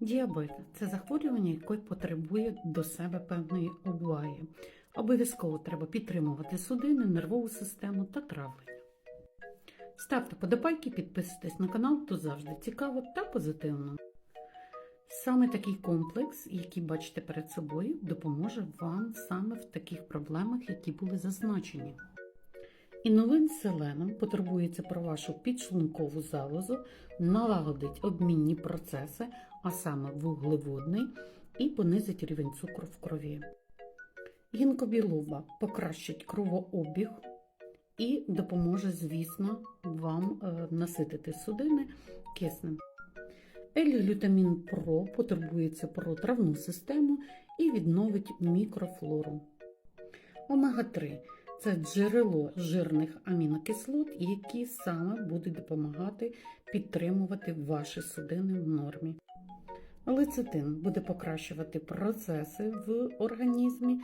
Діабет це захворювання, яке потребує до себе певної уваги. Обов'язково треба підтримувати судини, нервову систему та травлення. Ставте подобайки, підписуйтесь на канал, то завжди цікаво та позитивно. Саме такий комплекс, який бачите перед собою, допоможе вам саме в таких проблемах, які були зазначені. І новин з селеном потурбується про вашу підшлункову залозу, налагодить обмінні процеси, а саме вуглеводний, і понизить рівень цукру в крові. Гінкобілуба покращить кровообіг і допоможе, звісно, вам е, наситити судини киснем. L-глютамін Про потурбується про травну систему і відновить мікрофлору. Омега-3 це джерело жирних амінокислот, які саме будуть допомагати підтримувати ваші судини в нормі. Лецитин буде покращувати процеси в організмі,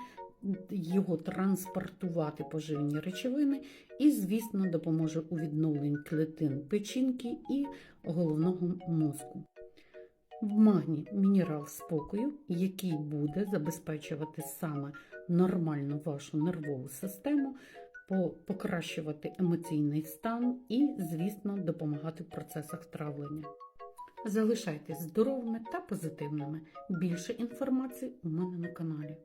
його транспортувати поживні речовини і, звісно, допоможе у відновленні клітин печінки і головного мозку. В магні мінерал спокою, який буде забезпечувати саме нормальну вашу нервову систему, покращувати емоційний стан і, звісно, допомагати в процесах травлення. Залишайтесь здоровими та позитивними. Більше інформації у мене на каналі.